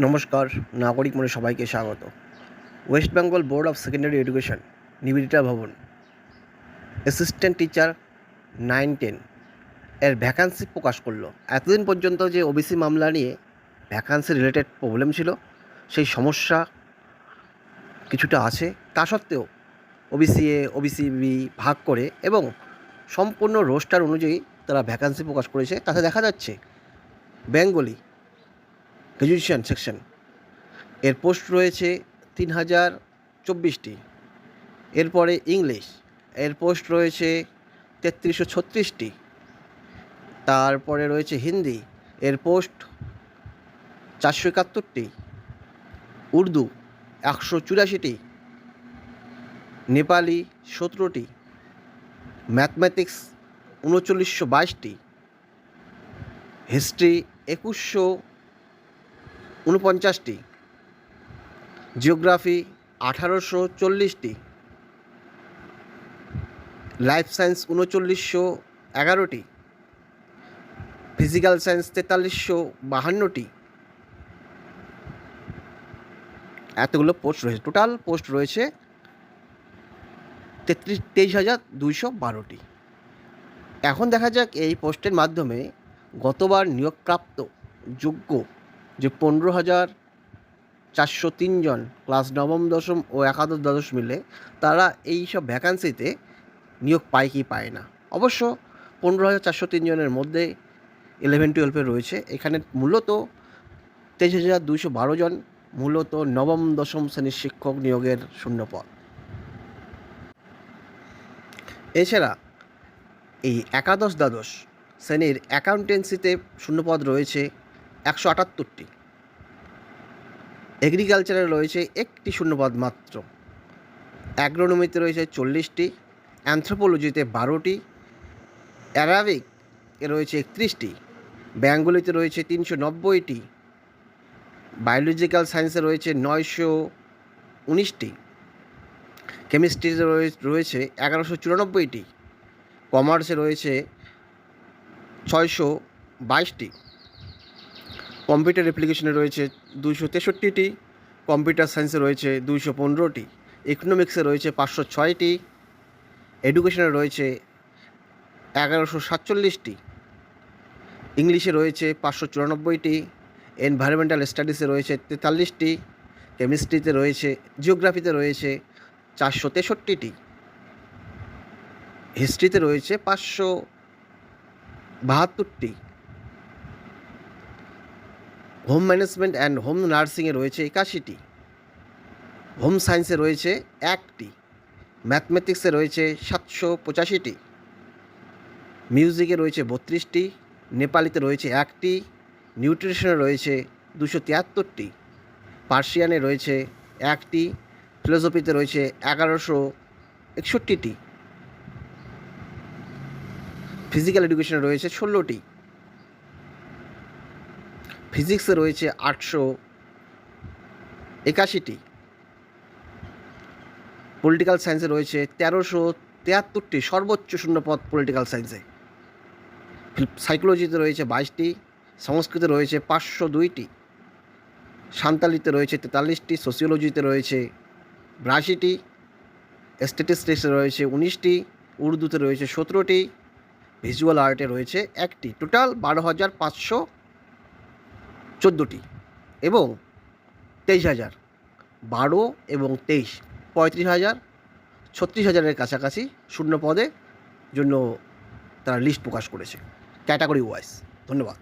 নমস্কার, নাগরিক মনে সবাইকে স্বাগত। West Bengal board of secondary education, Nivedita Bhavan. Assistant teacher nine ten, এর ভ্যাকান্সি প্রকাশ করল। এতদিন পর্যন্ত যে ওবিসি মামলা নিয়ে ভ্যাকান্সি রিলেটেড প্রবলেম ছিল, সেই সমস্যা কিছুটা আছে। তা সত্ত্বেও ওবিসি এ ওবিসি বি ভাগ করে এবং সম্পূর্ণ রোস্টার অনুযায়ী তারা ভ্যাকান্সি প্রকাশ করেছে। তাতে দেখা যাচ্ছে, বেঙ্গলি গ্র্যাজুয়েশন সেকশন এর পোস্ট রয়েছে তিন হাজার চব্বিশটি। এরপরে ইংলিশ এর পোস্ট রয়েছে তেত্রিশশো ছত্রিশটি। তারপরে রয়েছে হিন্দি এর পোস্ট চারশো একাত্তরটি। উর্দু একশো চুরাশিটি। নেপালি সতেরোটি। ম্যাথমেটিক্স উনচল্লিশশো বাইশটি। হিস্ট্রি একুশশো উনপঞ্চাশটি জিওগ্রাফি আঠারোশো চল্লিশটি। লাইফ সায়েন্স উনচল্লিশশো এগারোটি। ফিজিক্যাল সায়েন্স তেতাল্লিশশো বাহান্নটি। এতগুলো পোস্ট রয়েছে। টোটাল পোস্ট রয়েছে তেত্রিশ, তেইশ হাজার দুইশো বারোটি। এখন দেখা যাক এই পোস্টের মাধ্যমে গতবার নিয়োগপ্রাপ্ত যোগ্য যে পনেরো হাজার চারশো তিনজন ক্লাস নবম, দশম ও একাদশ দ্বাদশ মিলে তারা এই সব ভ্যাকান্সিতে নিয়োগ পায় কি পায় না। অবশ্য পনেরো হাজার চারশো তিনজনের মধ্যে ইলেভেন টুয়েলভে রয়েছে। এখানে মূলত তেইশ হাজার দুশো বারো জন মূলত নবম, দশম শ্রেণির শিক্ষক নিয়োগের শূন্যপদ। এছাড়া এই একাদশ, দ্বাদশ শ্রেণির অ্যাকাউন্টেন্সিতে শূন্যপদ রয়েছে। একশো আটাত্তরটি। এগ্রিকালচারে রয়েছে একটি শূন্যপদ মাত্র। অ্যাগ্রোনমিতে রয়েছে চল্লিশটি, অ্যান্থ্রোপোলজিতে বারোটি, অ্যারাবিক এ রয়েছে একত্রিশটি বেঙ্গলিতে রয়েছে তিনশো নব্বইটি, বায়োলজিক্যাল সায়েন্সে রয়েছে নয়শো উনিশটি, কেমিস্ট্রিতে রয়েছে এগারোশো চুরানব্বইটি, কমার্সে রয়েছে ছয়শো বাইশটি। কম্পিউটার অ্যাপ্লিকেশনে রয়েছে দুইশো তেষট্টিটি, কম্পিউটার সায়েন্সে রয়েছে দুইশো পনেরোটি ইকোনমিক্সে রয়েছে পাঁচশো ছয়টি এডুকেশনে রয়েছে এগারোশো সাতচল্লিশটি ইংলিশে রয়েছে পাঁচশো চুরানব্বইটি এনভায়রনমেন্টাল স্টাডিসে রয়েছে তেতাল্লিশটি কেমিস্ট্রিতে রয়েছে জিওগ্রাফিতে রয়েছে চারশো তেষট্টিটি হিস্ট্রিতে রয়েছে পাঁচশো বাহাত্তরটি। হোম ম্যানেজমেন্ট অ্যান্ড হোম নার্সিংয়ে রয়েছে একাশিটি। হোম সায়েন্সে রয়েছে একটি। ম্যাথমেটিক্সে রয়েছে সাতশো পঁচাশিটি। মিউজিকে রয়েছে বত্রিশটি। নেপালিতে রয়েছে একটি। নিউট্রিশনে রয়েছে দুশো তিয়াত্তরটি। পার্সিয়ানে রয়েছে একটি। ফিলোসফিতে রয়েছে এগারোশো একষট্টিটি। ফিজিক্যাল এডুকেশনে রয়েছে ষোলোটি। ফিজিক্সে রয়েছে আটশো একাশিটি। পলিটিক্যাল সায়েন্সে রয়েছে তেরোশো তিয়াত্তরটি, সর্বোচ্চ শূন্যপদ পলিটিক্যাল সায়েন্সে। সাইকোলজিতে রয়েছে বাইশটি, সংস্কৃতে রয়েছে পাঁচশো দুইটি সান্তালিতে রয়েছে তেতাল্লিশটি, সোসিওলজিতে রয়েছে বিরাশিটি, স্ট্যাটিস্টিক্সে রয়েছে উনিশটি, উর্দুতে রয়েছে সতেরোটি, ভিজুয়াল আর্টে রয়েছে একটি। টোটাল বারো হাজার পাঁচশো চোদ্দোটি এবং তেইশ হাজার বারো এবং তেইশ, পঁয়ত্রিশ হাজার, ছত্রিশ হাজারের কাছাকাছি শূন্য পদে জন্য তারা লিস্ট প্রকাশ করেছে ক্যাটাগরি ওয়াইজ ধন্যবাদ।